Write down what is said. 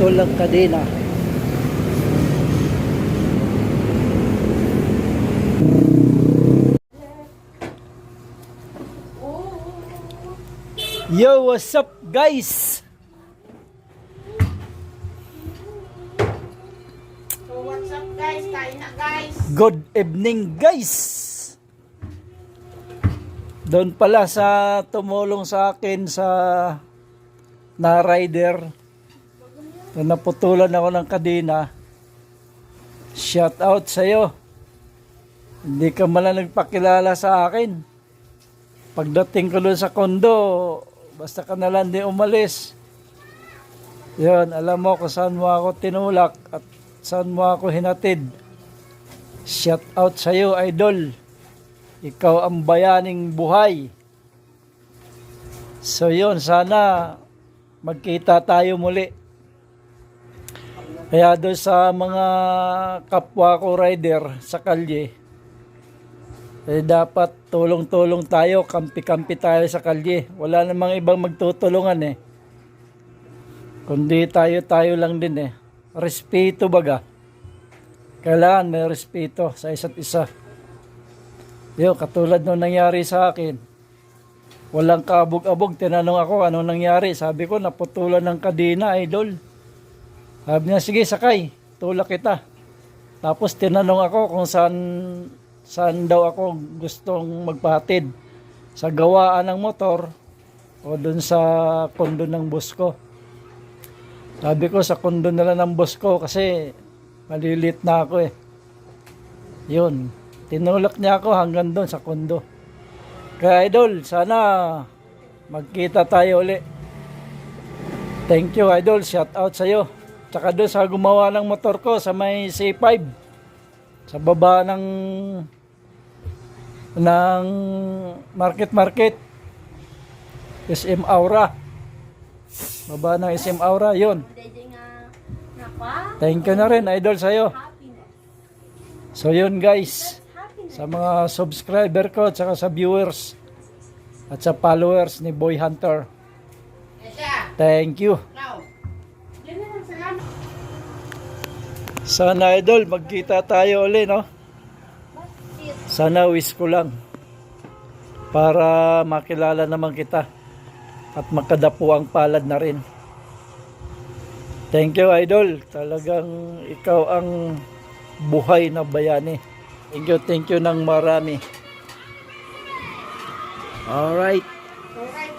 walang kadena. Yo, what's up guys? So what's up guys? Kain na guys. Good evening guys. Doon pala sa tumulong sa akin sa na rider na naputulan ako ng kadena. Shout out sa iyo. Hindi ka man nagpakilala sa akin. Pagdating ko doon sa kondo, basta ka na lang di umalis. Yun, alam mo kung saan mo ako tinulak at saan mo ako hinatid. Shout out sa iyo, idol. Ikaw ang bayaning buhay. So yun, sana magkita tayo muli. Kaya doon sa mga kapwa ko rider sa kalye, eh dapat tulong-tulong tayo, kampi-kampi tayo sa kalye. Wala namang ibang magtutulungan eh. Kundi tayo-tayo lang din eh. Respeto baga. Kailangan may respeto sa isa't isa. Yo, katulad nung nangyari sa akin. Walang kabog-abog. Tinanong ako anong nangyari. Sabi ko, naputulan ng kadena, idol. Sabi niya, sige, sakay. Tulak kita. Tapos tinanong ako kung saan, saan daw ako gustong magpahatid. Sa gawaan ng motor o dun sa kondo ng bus ko. Sabi ko, sa kondo na lang ng boss ko kasi malilit na ako eh. Yun. Tinulak niya ako hanggang doon sa kondo. Kaya idol, sana magkita tayo uli. Thank you idol, shout out sa iyo. Tsaka doon sa gumawa ng motor ko sa may C5. Sa baba ng ng market market. SM Aura. Baba ng SM Aura, nakwa. Thank you na rin idol sa iyo. Happiness. So yun guys. Sa mga subscriber ko at saka sa viewers at sa followers ni Boy Hunter. Thank you. Sana idol, magkita tayo uli, no? Sana wish ko lang para makilala naman kita at makadapo ang palad na rin. Thank you idol. Talagang ikaw ang buhay na bayani. Thank you, thank you ng marami. Alright. Alright